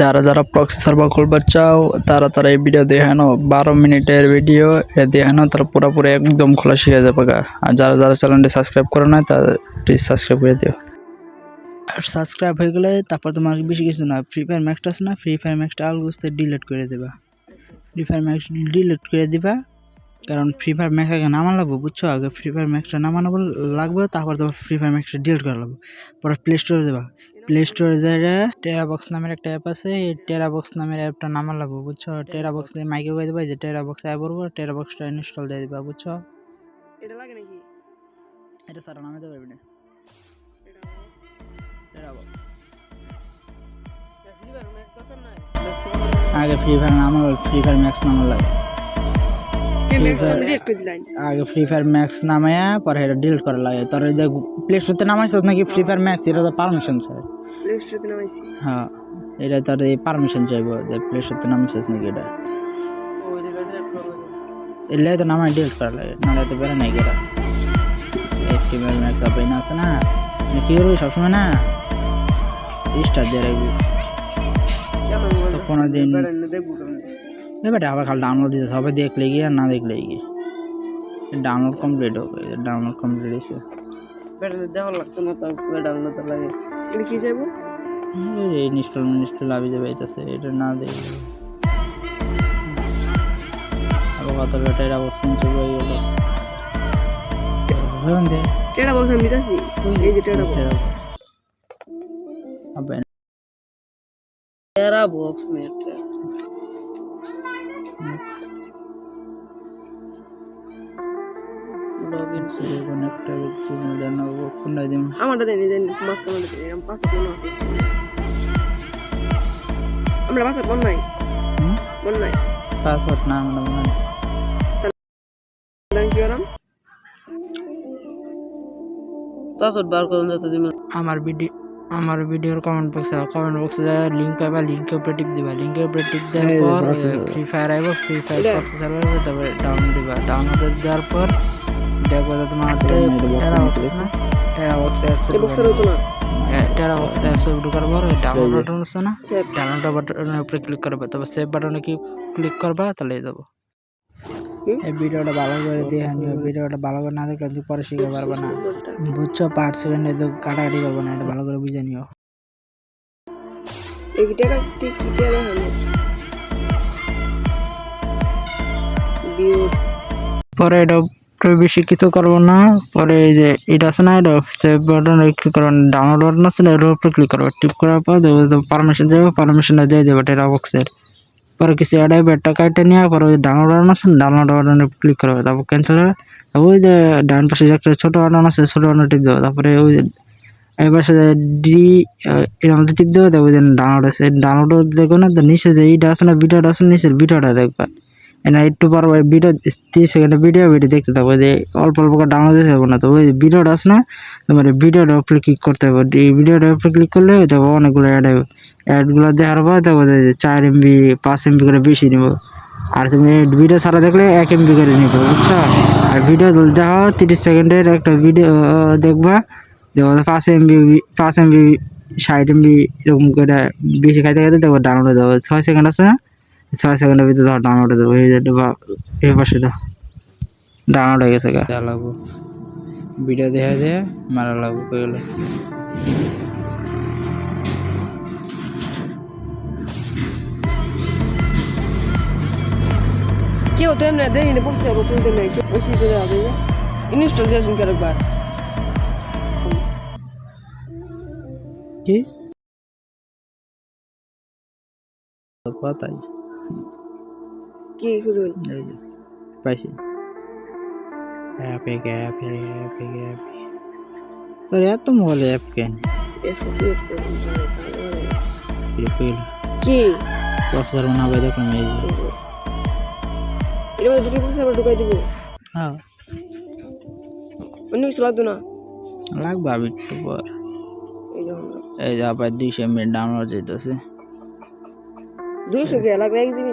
যারা যারা proxy server খুলতে চাও, তারা তারা এই ভিডিও দেখানো বারো মিনিটের ভিডিও এ দেখানো তারা পুরোপুরি একদম খোলা শিখে যাবে। আর যারা যারা চ্যানেলটি সাবস্ক্রাইব করে না তারা প্লিজ সাবস্ক্রাইব করে দিও। আর সাবস্ক্রাইব হয়ে গেলে তারপর তোমার বেশি কিছু না ফ্রি ফায়ার ম্যাক্সটা আছে না? ফ্রি ফায়ার ম্যাক্সটা আলগুস্তে ডিলিট করে দেবা। ফ্রি ফায়ার ম্যাক্স ডিলিট করে দিবা, কারণ ফ্রি ফায়ার ম্যাক্স আগে নামান লাগবে, বুঝছ? আগে ফ্রি ফায়ার ম্যাক্সটা নামানো লাগবে, তারপর তোমার ফ্রি ফায়ার ম্যাক্সটা ডিলিট করা লাগবে। পরে প্লে স্টোরে দেবা। প্লে স্টোরে যাইলে টেরা বক্স নামের একটা অ্যাপ আছে এই টেরা বক্স নামের অ্যাপটা নামান লাগবে বুঝছ? টেরা বক্স মাইকে কয়ে দেবা যে টেরা বক্স অ্যাপ করব টেরা বক্সটা ইনস্টল দিয়ে দিবা বুঝছ? এটা লাগে নাকি? এটা সারা নামে না। ম্যাক্স দরকার নাই আগে ফ্রি ফায়ার নাম ফ্রি ফায়ার ম্যাক্স নাম লাগে আগে ফ্রি ফায়ার ম্যাক্স নামায়া পরে এটা ডিলিট করা লাগে। তোর প্লে স্টোরতে নামাইছিস নাকি ফ্রি ফায়ার ম্যাক্স এটা তো পারমিশন প্লে স্টোরে নামাইছি হ্যাঁ এটা তোর পারমিশন চাইব যে প্লে স্টোরতে নামাইছিস নাকি এটা। এলে তো নামাই ডিলিট করা লাগে নাহলে তো বেরো নাই গেরা ফ্রি ম্যাক্স আপনি না আছে না মানে কি করবি সবসময় না? স্টার দিয়ে রাখবি। তো দেখব কেমন? এবারে আবার খালি ডাউনলোড দিতে সবাই দেখলে গিয়ে আর না দেখলে গিয়ে। ডাউনলোড কমপ্লিট হবে ডাউনলোড কমপ্লিট হয়েছে। ব্যাটারি দেওয়া লাগতো না তো ডাউনলোড লাগে। কি চাইব? ইনস্টল ইনস্টল আবি যাবে এইতাছে এটা না দেখলে আবার কত ব্যাটারি অবস্থা চলে গেল। ভয়ন দে। টেরা বক্স আমি দিতেছি? এই যে টেরা বক্স। আবে টেরা বক্স মেট লগইন করে কানেক্টর জিমেল জানাব কোনটা দিম আমারটা দেন দেন মাস কামাতে দেন আমি পাঁচশো কোন আছে আমরা পাঁচশো কোন নাই? হুম? নাই? পাসওয়ার্ড না মানে মনে। দাম কি করাম পাসওয়ার্ড বার করুন যত আমার ভিডিও আমার ভিডিওর কমেন্ট বক্সে কমেন্ট বক্সে লিঙ্ক পাবা লিঙ্কের উপরে টিপ দিবা। লিঙ্কের উপরে টিপ দেওয়ার পর ফ্রি ফায়ার আইব ফ্রি ফায়ার হবে তারপরে ডাউন দিবা। ডাউনলোড দেওয়ার পর দেখব যে তোমার পর শিখতে পারবে না বুঝছ পাঁচ সেকেন্ডে তো কাটাকাটি করব না এটা ভালো করে বুঝে নিও পরে এটা একটু বেশি কিছু করব না। পরে এই যে এটা আছে না, এটা সেভ বাটন ক্লিক করব ডাউনলোড বাটন আছে না, এটার উপরে ক্লিক করব টিপ করার পর পারমিশন দেবে পারমিশনটা দিয়ে দেবে টেরা বক্সের পরে কিছু অ্যাড হবে, একটা কার্ডটা নিয়ে পরে ওই ডাউনলোড বাটন আছে ডাউনলোড বাটনে ক্লিক করবে তারপর ক্যান্সেল হবে। ওই যে ডান পাশে যে একটা ছোটো বাটন আছে, ছোটো বাটন টিপ দেবে, তারপরে ওই যে এই পাশে ডি এর মধ্যে টিপ দেবে, তারপর ডাউনলোড আছে ডাউনলোড দেখো না, তো নিচে যে এইটা আছে না ভিডিওটা আছে নিচের ভিডিওটা দেখবা। না একটু পর ভিডিও তিরিশ সেকেন্ডের ভিডিও ভিডিও দেখতে থাকব যে অল্প অল্প করে ডাউনলোড দিতে হবে না তো ওই ভিডিওটা আছে না তোমার ভিডিওটার উপরে ক্লিক করতে হবে এই ভিডিওটার উপরে ক্লিক করলে দেখো অনেকগুলো অ্যাড হবে অ্যাডগুলো দেওয়ার পর দেখো যে চার এমবি পাঁচ এমবি করে বেশি নিব আর তুমি ভিডিও সারা দেখলে এক এমবি করে নিবে, বুঝছ? আর ভিডিও দেখো তিরিশ সেকেন্ডের একটা ভিডিও দেখবা দেখো পাঁচ এমবি পাঁচ এমবি ষাট এমবি এরকম করে বেশি খাইতে খাইতে দেখো ডাউনলোড দেবো ছয় সেকেন্ড আছে না? ছয় সেকেন্ডের ভিতরে ধর ডাউনলোড দেবো এই যে এই পাশে ডাউনলোড হয়ে গেছে গা। লাগবো। ভিডিও দেখে দিয়ে মারা লাগবো হয়ে গেলো। কেউ তো এমনি? দেয় না বসতে যাব তুই দেয় কেউ বেশি করে ইনস্টল দিয়ে একবার। কি? পাতাই কি খুঁজুন এই যে পাইছি। অ্যাপে অ্যাপে অ্যাপে অ্যাপে তোর এত মোবাইলে অ্যাপ কেন কি? প্রসেসর বানাবে দেখুন এই যে। এর মধ্যে দুটি আবার ঢুকাই দিব। হ্যাঁ। অন্য কিছু লাগতো না? লাগবে আমি একটু পর। এই যে আবার দুইশো এমবি ডাউনলোড যেতেছে দুইশো কে লাগবে এক জিবি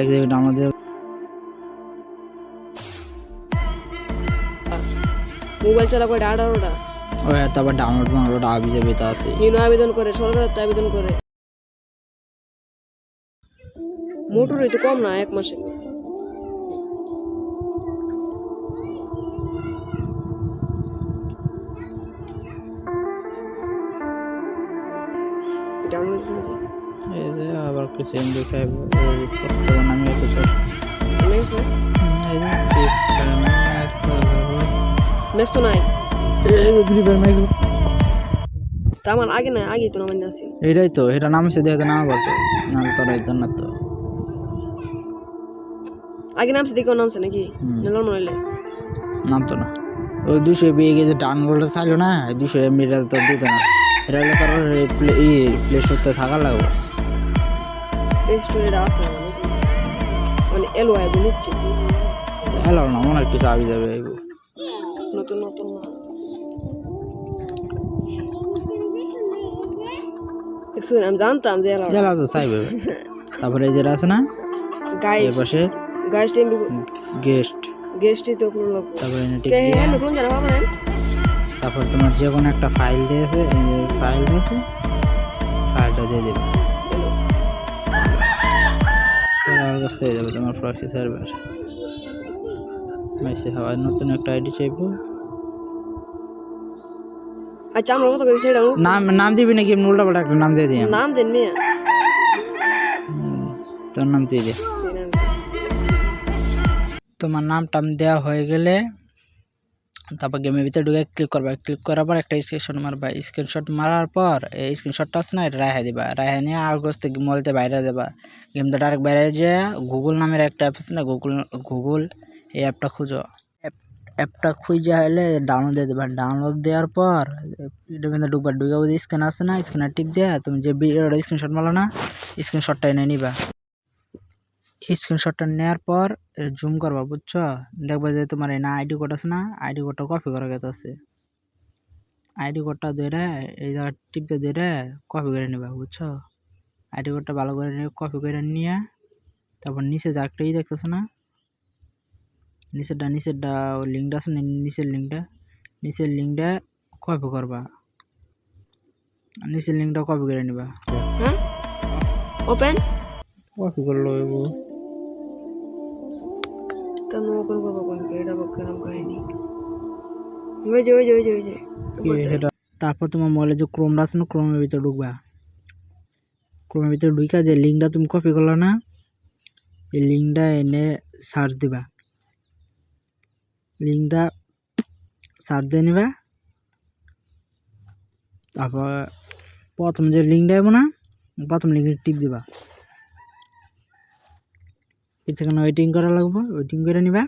এক জিবি আমাদের। মোবাইল চালা করে আঠারোটা। ও হ্যাঁ, তারপর ডাউনলোড ডাউনলোড আবি যাবে তা আছে। ইউনো আবেদন করে সরকার তো আবেদন করে। মোটরই তো কম না এক মাসে। কিছু লেগেছে এই যে ফ্রি ফায়ার ম্যাক্স তো নাই ফ্রি ফায়ার তা আমার আগে না আগে তো নামাই না আছিল এটাই তো এটা নামছে দেখে নামা বলছে না তোর এই জন্য তো। আগে নামছে দেখেও নামছে নাকি? হুম। নিলাম নইলে নামতো না। ওই দুশো এমবি গেছে ডাউনলোড চাইলো না দুশো এমবিটা তো দিত না। এটা হলে তোর প্লে স্টোরতে থাকা লাগবে। আছে মানে। এলো আই বলিচ্ছে এলো না মনে যাবে। নতুন নতুন না। আমি জানতাম যে এলো এলো তো চাইবে। তারপরে এই যেটা আছে না এর গাইস পাশে গাইস টেম গেস্ট গেস্টই তো কোনো লোক। তারপরে এনে টিপ দিয়ে। হ্যাঁ নকুন জানা পাবেন তারপর তোমার যে কোনো একটা ফাইল দিয়েছে ফাইল দিয়েছে ফাইলটা দিয়ে দেবে। কাছ থেকে যাবে তোমার প্রক্সি সার্ভার মেসে হওয়ার নতুন একটা আইডি চাইব। আচ্ছা আমরা কথা বলছি এটা নাম নাম দিবি নাকি? এমনি উল্টা পাল্টা একটা নাম দিয়ে দিই। নাম দেন মেয়ে। তোর নাম তুই দে। তোমার নাম টাম দেওয়া হয়ে গেলে তারপর গেমের ভিতরে ঢুকে ক্লিক করবা। ক্লিক করার পর একটা স্ক্রিনশট মারবা। স্ক্রিনশট মারার পর এই স্ক্রিনশটটা আছে না, এটা রাখা দিবা। রাখা নিয়ে আর গোস্তে মলতে বাইরে দেবা। গেমটা ডাইরেক্ট বাইরে যে গুগল নামের একটা অ্যাপ আছে না গুগল গুগল এই অ্যাপটা খুঁজো। অ্যাপটা খুঁজে হলে ডাউনলোড দিয়ে দেবা। ডাউনলোড দেওয়ার পর এটার মধ্যে ঢুকবা। ঢুকে স্ক্যান আছে না স্ক্যানার টিপ দেয়া তুমি যে ভিডিওটা স্ক্রিনশট মারলো না স্ক্রিনশটটা এনে নিবা। স্ক্রিনশটটা নেওয়ার পর জুম করবা বুঝছ? দেখবা যে তোমার এই না আইডি কোড আছে না আইডি কোডটা কপি করা গেছে আছে আইডি কোডটা ধরে এই জায়গা টিপতে ধরে কপি করে নেবা বুঝছ? আইডি কোডটা ভালো করে নিয়ে কপি করে নিয়ে তারপর নিচে যে একটা ই দেখতেছো না? নিচেরটা নিচেরটা লিঙ্কটা আছে না নিচের লিঙ্কটা নিচের লিঙ্কটা কপি করবা। নিচের লিঙ্কটা কপি করে নিবা। হ্যাঁ ওপেন কপি করল এগো কেন ওপেন করব কোন এটা কেরম কাহিনী। ওই যে ওই যে ওই যে ওই যে। তারপর তোমার মোবাইলে যে ক্রোমটা আছে না, ক্রোমের ভিতরে ঢুকবা। ক্রোমের ভিতরে ঢুকা যে লিঙ্কটা তুমি কপি করল না, এই লিঙ্কটা এনে সার্চ দিবা। লিঙ্কটা সার্চ দিয়ে নিবা। তারপর প্রথম যে লিঙ্কটা এবো না, প্রথম লিঙ্কে টিপ দিবা। কিছুক্ষণ ওয়েটিং করা লাগবে। ওয়েটিং করে নিবা।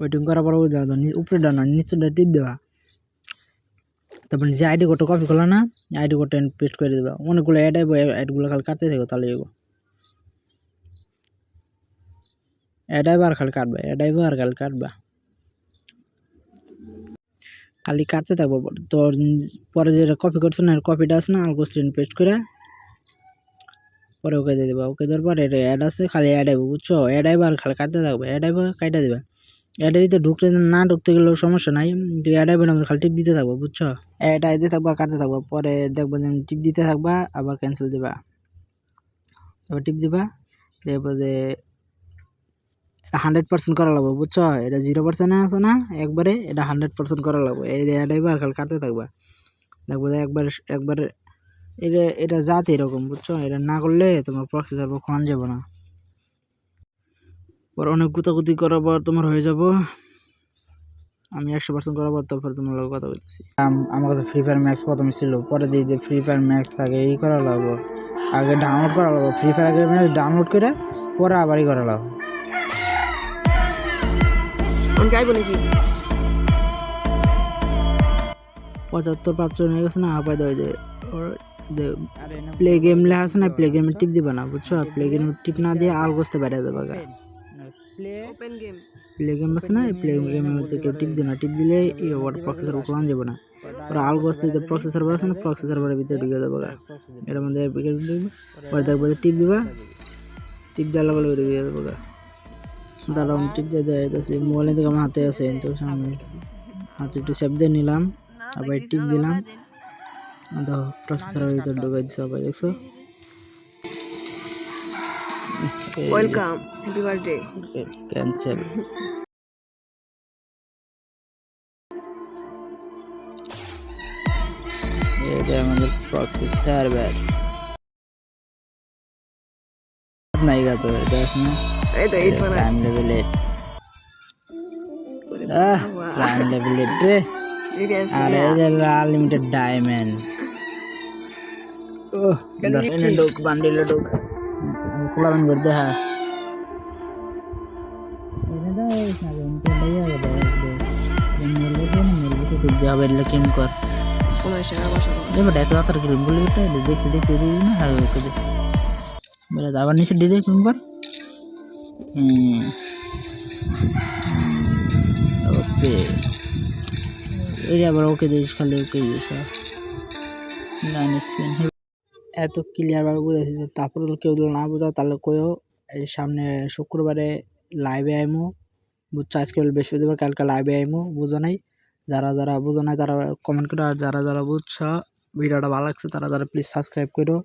ওয়েটিং করার পর দাদা উপরে ডানা নিচেটা টিপ দেওয়া তারপর যে আইডি কোডটা কপি করল না আইডি কোডটা পেস্ট করে দেবা। অনেকগুলো অ্যাড আইব অ্যাডগুলো খালি কাটতে থাকো, তাহলে যাব অ্যাড আইব আর খালি কাটবা অ্যাড আইব আর খালি কাটবা। খালি কাটতে থাকব। তোর পরে যেটা কপি করছ না কপিটা আছে না আলগো স্ক্রিন পেস্ট করে পরে ওকে দিয়ে দেবা। ওকে দেওয়ার পর এটা অ্যাড আছে, খালি অ্যাড আইব বুঝছ? অ্যাড আইব আর খালি কাটতে থাকবে অ্যাড আইব কাটা দেবা। অ্যাডের ভিতরে ঢুকতে না ঢুকতে গেলেও সমস্যা নাই তুই অ্যাড আইবের মধ্যে খালি টিপ দিতে থাকব, বুঝছ? অ্যাড আইতে থাকব আর কাটতে থাকব। পরে দেখব যে টিপ দিতে থাকবা, আবার ক্যান্সেল দিবা। তারপর টিপ দিবা দেখব যে হান্ড্রেড পার্সেন্ট করা লাগবে, বুঝছ? এটা জিরো পার্সেন্ট আছে না? একবারে এটা হান্ড্রেড পার্সেন্ট করা লাগবে। এই আর খালি কাটতে থাকবা। দেখব একবার একবার এটা এটা জাত এরকম, বুঝছ? এটা না করলে তোমার প্রসেসর খান যাব না। পর অনেক গুতাগুতি করার পর তোমার হয়ে যাব। আমি একশো পার্সেন্ট করার পর তারপর তোমার লোক কথা বলতেছি। আমার কাছে ফ্রি ফায়ার ম্যাক্স প্রথমে ছিল। পরে দিয়ে যে ফ্রি ফায়ার ম্যাক্স আগে এই করা লাগবো। আগে ডাউনলোড করা লাগবো। ফ্রি ফায়ার আগে ম্যাক্স ডাউনলোড করে পরে আবারই করা লাগবো। আমি কি নাকি? পঁচাত্তর পার্সেন্ট হয়ে গেছে না আপাই দেওয়া যায় প্লে গেম লেখা আছে না প্লে গেমে টিপ দিবা না বুঝছ? প্লে গেমে টিপ না দিয়ে আল গোস্তে বাইরে দেবা গা। প্লে গেম আছে না প্লে গেমের মধ্যে কেউ টিপ দিও না টিপ দিলে ওয়ার্ড প্রসেসর উঠান যাবে না। ওরা আল গোস্তে যে প্রসেসর আছে না প্রসেসর বারের ভিতরে ঢুকে দেবো গা। এর মধ্যে পরে দেখব টিপ দিবা। টিপ দেওয়ার লগে ঢুকে দেবো গা। দাঁড়াও টিপ দিয়ে দেওয়া যাইতেছে। মোবাইল থেকে আমার হাতে আছে তো সামনে। হাতে একটু সেভ দিয়ে নিলাম আবার টিপ দিলাম। দেখো প্রসেসরের ভিতর ঢুকাই দিছে আবার দেখছ? ওয়েলকাম হ্যাপি বার্থডে ক্যান্সেল এটা আমাদের প্রক্সি সার্ভার নাই গা তো এটা এই তো এইট বানা prime level eight prime level eight রে আর এই যে আনলিমিটেড ডায়মন্ড ও ঢোক বান্ডিলে করে কর পনেরোশো টাকা বসা এবার এত তাড়াতাড়ি বলি দেখতে দেখতে দিবি না হ্যাঁ আবার নিচে কিম কর ওকে এই আবার ওকে দিস খালি ওকে দিস লাইন স্ক্রিন এত ক্লিয়ার ভাবে বুঝেছি তারপরে তো কেউ না বোঝাও তাহলে কইও এই সামনে শুক্রবারে লাইভে আইমু। বুঝছ আজকে বৃহস্পতিবার কালকে লাইভে আইমু বুঝো নাই? যারা যারা বুঝো নাই তারা কমেন্ট করো। আর যারা যারা বুঝছ ভিডিওটা ভালো লাগছে তারা যারা প্লিজ সাবস্ক্রাইব করো।